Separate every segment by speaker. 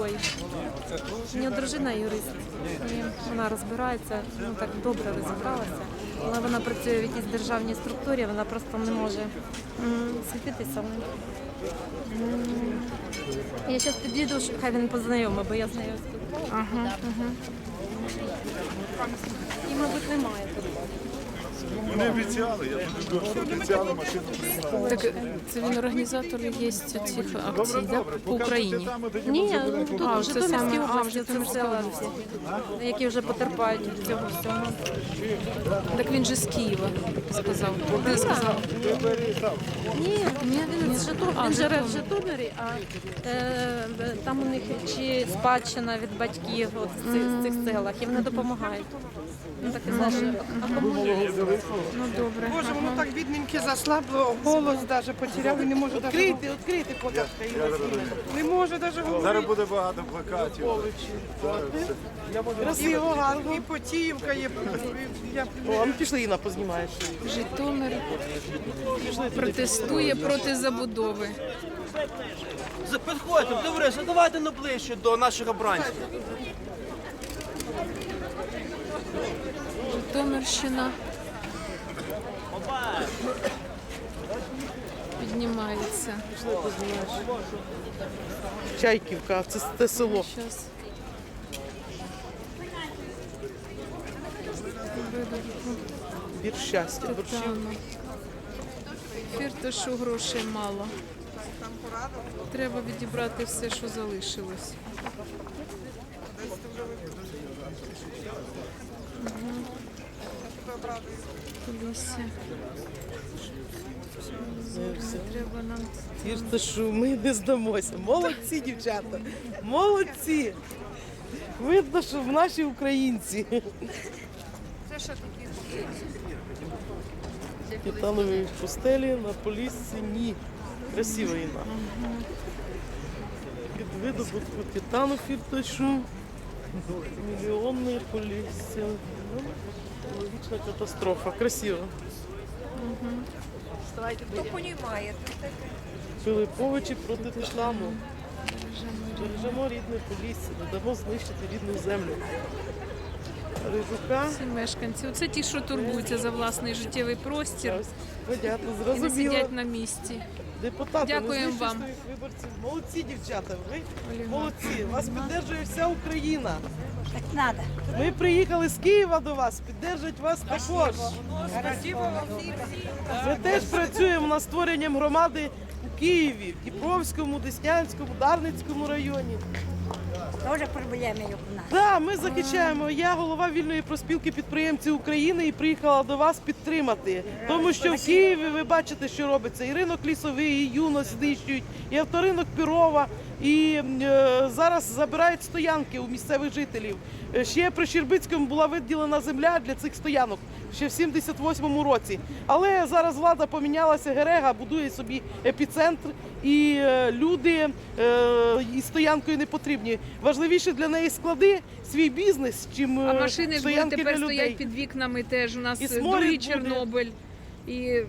Speaker 1: Ой. У нього дружина юрист, і вона розбирається, ну так добре розібралася, але вона працює в якійсь державній структурі, вона просто не може світитися. Я зараз підійду, хай він познайомий, бо я з нею спілкувалася.
Speaker 2: Ага, ага.
Speaker 1: І, мабуть, немає тут.
Speaker 3: Вони обіцяли, я тут що обіцяли машину.
Speaker 2: Так це він організатор є цих акцій, да? по Україні.
Speaker 1: Ні, ну, тут
Speaker 2: А,
Speaker 1: в
Speaker 2: це
Speaker 1: Житомирській
Speaker 2: саме- а, в
Speaker 1: області це
Speaker 2: Житомирській
Speaker 1: які вже потерпають від цього всього.
Speaker 2: Так він же з Києва сказав. Ти сказав.
Speaker 1: Ні, ні, він з Житомира. Він живе в Житомирі, а е, там у них чи спадщина від батьків от в цих, в цих селах, і вони допомагають. Ну так і знаєш.
Speaker 2: Ну добре.
Speaker 4: Боже, воно так бідненьке заслабло, голос навіть потеряв і не може навіть... Відкрити, відкрити, ласка, Не може навіть
Speaker 3: Зараз буде багато плакатів.
Speaker 4: Красиво, гарно. І потівка є. Я...
Speaker 5: О, ну пішли Інна, познімаєш.
Speaker 2: Житомир протестує проти забудови.
Speaker 6: Підходьте, давайте ну ближче до наших обранців.
Speaker 2: Житомирщина піднімається.
Speaker 5: Чайківка, це те село.
Speaker 2: Зараз.
Speaker 5: Бір щастя.
Speaker 2: Тетяна. Фірташу грошей мало. Треба відібрати все, що залишилось. Треба нам
Speaker 5: Ті що ми не здамося. Молодці, дівчата. Молодці. Видно, що в наші українці. Титанові пустелі на полісці ні. Красива Інна. Від видобутку титану фірташу. Мільйонне полісся. Ну, Логічна катастрофа. Красиво. Пилиповичі проти титану. Бережемо рідне полісся, не дамо знищити рідну землю. Рижука.
Speaker 2: ці мешканці. Оце ті, що турбуються за власний життєвий простір
Speaker 5: Понятно,
Speaker 2: і не
Speaker 5: зрозуміло.
Speaker 2: сидять на місці.
Speaker 5: Депутати,
Speaker 2: Дякуємо вам.
Speaker 5: виборців. Молодці, дівчата. Ви молодці. Вас підтримує вся Україна.
Speaker 7: Так надо.
Speaker 5: Ми приїхали з Києва до вас, піддержать вас також. Ми теж працюємо над створенням громади у Києві, в Дніпровському, Деснянському, Дарницькому районі.
Speaker 7: Тоже проблеми як у нас.
Speaker 5: Так, ми захищаємо. Я голова вільної проспілки підприємців України і приїхала до вас підтримати. Тому що в Києві ви бачите, що робиться. І ринок лісовий, і юно знищують, і авторинок Пірова. І е, зараз забирають стоянки у місцевих жителів. Е, Ще при Щербицькому була виділена земля для цих стоянок ще в 78-му році. Але зараз влада помінялася, Герега будує собі епіцентр, і е, люди е, і стоянкою не потрібні. Важливіше для неї склади свій бізнес, чим
Speaker 2: А
Speaker 5: е,
Speaker 2: машини
Speaker 5: стоянки
Speaker 2: тепер
Speaker 5: для людей.
Speaker 2: стоять під вікнами теж. У нас
Speaker 5: І
Speaker 2: другий
Speaker 5: буде.
Speaker 2: Чорнобиль. І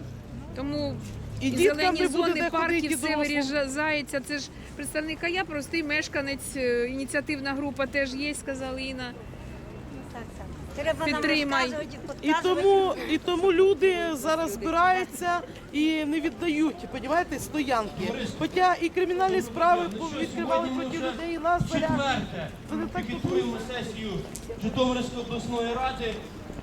Speaker 2: тому
Speaker 5: І
Speaker 2: і зелені зони парків все
Speaker 5: дорослим.
Speaker 2: Це ж представник, а я простий мешканець, ініціативна група теж є, сказала Інна.
Speaker 7: Так, так. Треба
Speaker 2: Підтримай.
Speaker 7: нам розказувати,
Speaker 5: І тому, і тому люди зараз збираються і не віддають, понімаєте, стоянки. Хоча і кримінальні справи відкривали проти людей, і нас заряд.
Speaker 6: Четверте,
Speaker 5: Це не так
Speaker 6: сесію Житомирської обласної ради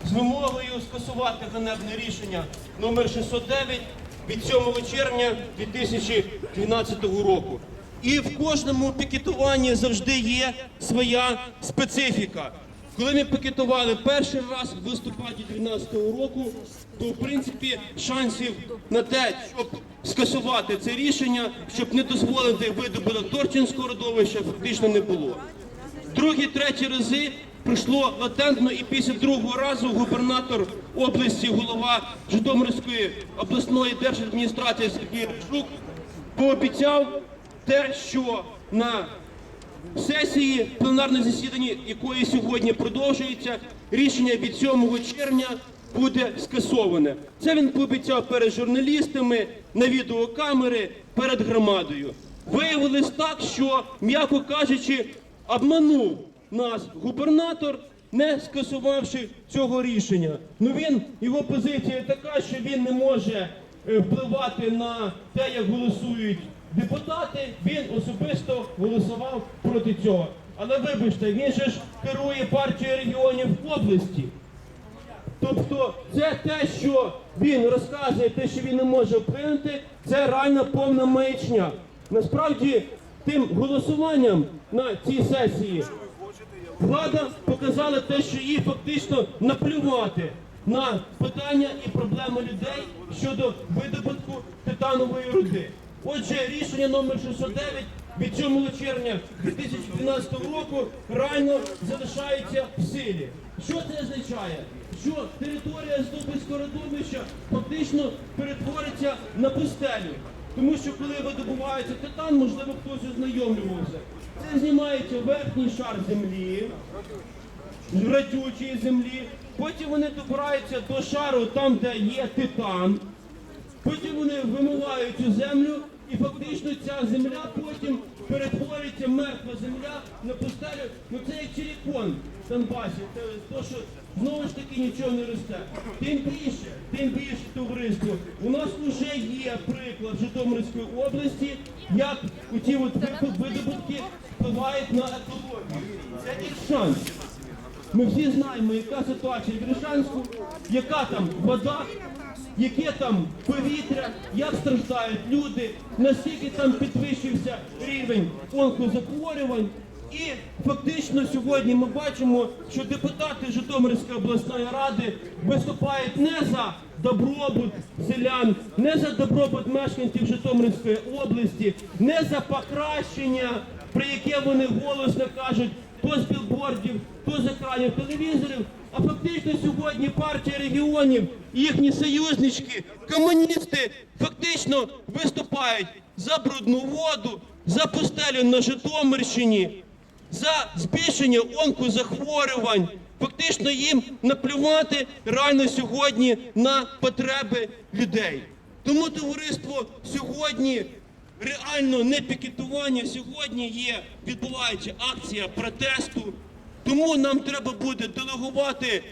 Speaker 6: з вимогою скасувати ганебне рішення номер 609 від 7 червня 2012 року. І в кожному пікетуванні завжди є своя специфіка. Коли ми пікетували перший раз в листопаді 2012 року, то в принципі шансів на те, щоб скасувати це рішення, щоб не дозволити видобуток Торчинського родовища, фактично не було. Другі, треті рази прийшло латентно, і після другого разу губернатор області, голова Житомирської обласної держадміністрації Сергій Рижук пообіцяв те, що на сесії пленарне засідання, якої сьогодні продовжується, рішення від 7 червня буде скасоване. Це він пообіцяв перед журналістами на відеокамери перед громадою. виявилось так, що, м'яко кажучи, обманув нас губернатор, не скасувавши цього рішення. Ну він його позиція така, що він не може е, впливати на те, як голосують депутати. Він особисто голосував проти цього. Але вибачте, він же ж керує партією регіонів в області. Тобто це те, що він розказує, те, що він не може вплинути, це реально повна маячня. Насправді, тим голосуванням на цій сесії влада показала те, що їй фактично наплювати на питання і проблеми людей щодо видобутку титанової руди. Отже, рішення номер 609 від 7 червня 2012 року реально залишається в силі. Що це означає? Що територія Здобицького родовища фактично перетвориться на пустелю. Тому що коли видобувається титан, можливо, хтось ознайомлювався. Це знімається верхній шар землі, радючої землі. Потім вони добираються до шару там, де є титан. Потім вони вимивають цю землю, і фактично ця земля потім перетворюється мертва земля на пустелю. Ну це як черікон в Донбасі, це то, що знову ж таки нічого не росте. Тим більше, тим більше товариство. У нас вже є приклад Житомирської області, як ці от видобутки впливають на екологію. Це їх шанс. Ми всі знаємо, яка ситуація в Рішанську, яка там вода, яке там повітря, як страждають люди, наскільки там підвищився рівень онкозахворювань. І фактично сьогодні ми бачимо, що депутати Житомирської обласної ради виступають не за добробут селян, не за добробут мешканців Житомирської області, не за покращення, про яке вони голосно кажуть, то з білбордів, то з екранів телевізорів. А фактично сьогодні партія регіонів, їхні союзнички, комуністи фактично виступають за брудну воду, за пустелю на Житомирщині, за збільшення онкозахворювань. Фактично їм наплювати реально сьогодні на потреби людей. Тому товариство сьогодні реально не пікетування. Сьогодні є відбувається акція протесту. Тому нам треба буде делегувати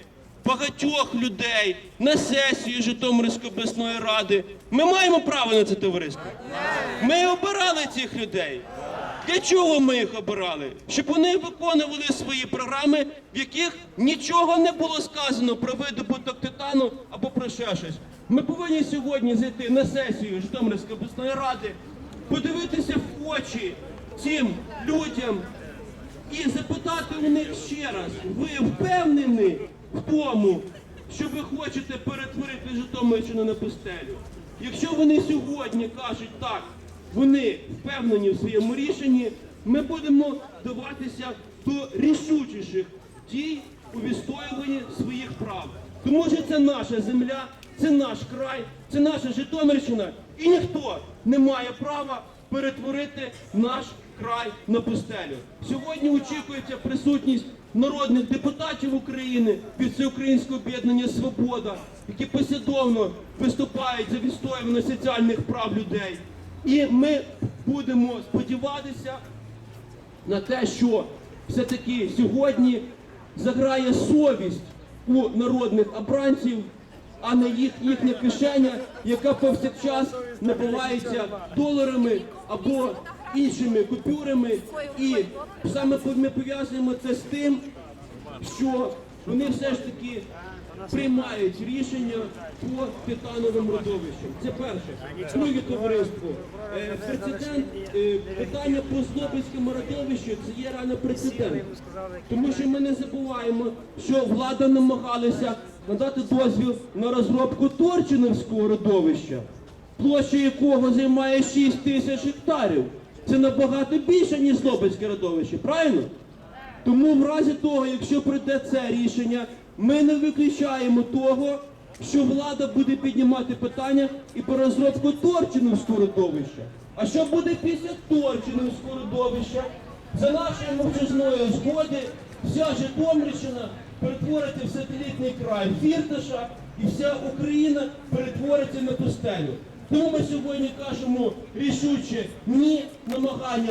Speaker 6: багатьох людей на сесію Житомирської обласної ради. Ми маємо право на це товариство. Ми обирали цих людей. Для чого ми їх обирали? Щоб вони виконували свої програми, в яких нічого не було сказано про видобуток титану або про ще щось. Ми повинні сьогодні зайти на сесію Житомирської обласної ради, подивитися в очі цим людям і запитати у них ще раз, ви впевнені в тому, що ви хочете перетворити Житомирщину на пустелю? Якщо вони сьогодні кажуть так, вони впевнені в своєму рішенні, ми будемо даватися до рішучіших дій у відстоюванні своїх прав. Тому що це наша земля, це наш край, це наша Житомирщина, і ніхто не має права перетворити наш край на пустелю. Сьогодні очікується присутність народних депутатів України від Всеукраїнського об'єднання Свобода, які послідовно виступають за відстоювання соціальних прав людей. І ми будемо сподіватися на те, що все-таки сьогодні заграє совість у народних обранців, а не їх, їхня кишеня, яка повсякчас набивається доларами або іншими купюрами. І саме ми пов'язуємо це з тим, що вони все ж таки приймають рішення по титановим родовищам. Це перше. Друге товариство. Е, Прецедент е, питання по Злобицькому родовищу це є реально прецедент. Тому що ми не забуваємо, що влада намагалася надати дозвіл на розробку Торчиновського родовища, площа якого займає 6 тисяч гектарів. Це набагато більше, ніж Злобицьке родовище, правильно? Тому в разі того, якщо прийде це рішення, ми не виключаємо того, що влада буде піднімати питання і про розробку Торчиновського родовища. А що буде після Торчиновського родовища? За нашої мовчазної згоди вся Житомирщина перетвориться в сателітний край Фірташа і вся Україна перетвориться на пустелю. Тому ми сьогодні кажемо рішуче ні намагання